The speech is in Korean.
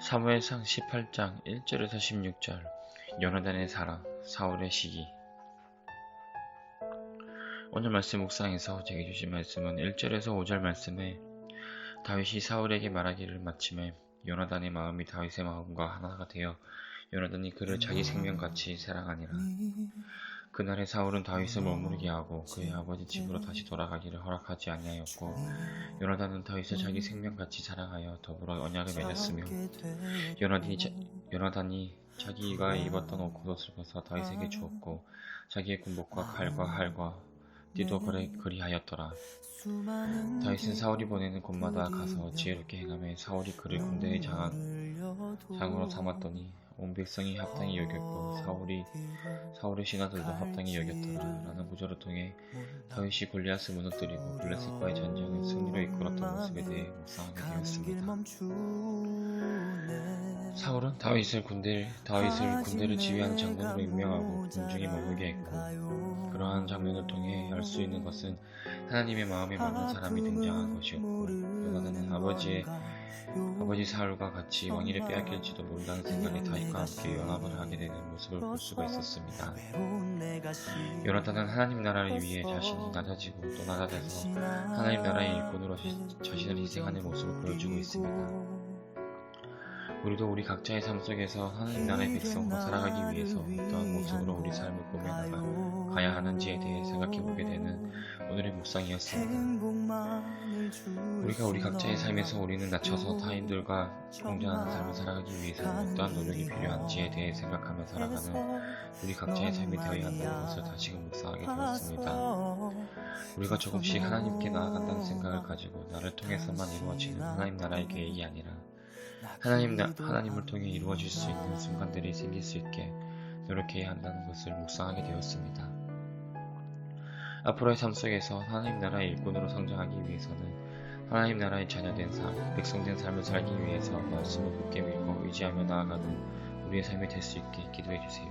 사무엘상 18장 1절에서 16절. 요나단의 사랑 사울의 시기. 오늘 말씀 묵상에서 제게 주신 말씀은 1절에서 5절 말씀에 다윗이 사울에게 말하기를 마침에 요나단의 마음이 다윗의 마음과 하나가 되어 요나단이 그를 자기 생명같이 사랑하니라 그날에 사울은 다윗을 머무르게 하고 그의 아버지 집으로 다시 돌아가기를 허락하지 아니하였고 요나단은 다윗을 자기 생명같이 사랑하여 더불어 언약을 맺었으며 요나단이, 자, 요나단이 자기가 입었던 옷 겉옷을 벗어 다윗에게 주었고 자기의 군복과 칼과 활과 띠도 그래 그리하였더라 다윗은 사울이 보내는 곳마다 가서 지혜롭게 행하며 사울이 그를 군대의 장, 장으로 삼았더니 온 백성이 합당히 여겼고 사울이 사울의 신하들도 합당히 여겼더라 라는 구절을 통해 다윗이 골리앗을 무너뜨리고 블레셋과의 전쟁을 승리로 이끌었던 모습에 대해 묵상하게 되었습니다. 사울은 다윗을 군대 다윗을 군대를 지휘하는 장군으로 임명하고 군중에 머물게 했고 그러한 장면을 통해 알 수 있는 것은 하나님의 마음에 맞는 사람이 등장한 것이었고 요나단은 아버지의 아버지 사울과 같이 왕위를 빼앗길지도 모른다는 생각에 다윗과 함께 연합을 하게 되는 모습을 볼 수가 있었습니다. 요나단은 하나님 나라를 위해 자신이 낮아지고 또 낮아져서 하나님 나라의 일꾼으로 자신을 희생하는 모습을 보여주고 있습니다. 우리도 우리 각자의 삶 속에서 하나님 나라의 백성으로 살아가기 위해서 어떠한 모습으로 우리 삶을 꾸며나가 가야 하는지에 대해 생각해 보게 되는 오늘의 묵상이었습니다. 우리가 우리 각자의 삶에서 우리는 낮춰서 타인들과 공존하는 삶을 살아가기 위해서는 어떠한 노력이 필요한지에 대해 생각하며 살아가는 우리 각자의 삶이 되어야 한다는 것을 다시금 묵상하게 되었습니다. 우리가 조금씩 하나님께 나아간다는 생각을 가지고 나를 통해서만 이루어지는 하나님 나라의 계획이 아니라 하나님, 나, 하나님을 통해 이루어질 수 있는 순간들이 생길 수 있게 노력해야 한다는 것을 묵상하게 되었습니다. 앞으로의 삶 속에서 하나님 나라의 일꾼으로 성장하기 위해서는 하나님 나라의 자녀된 삶, 백성된 삶을 살기 위해서 말씀을 굳게 믿고 의지하며 나아가는 우리의 삶이 될 수 있게 기도해 주세요.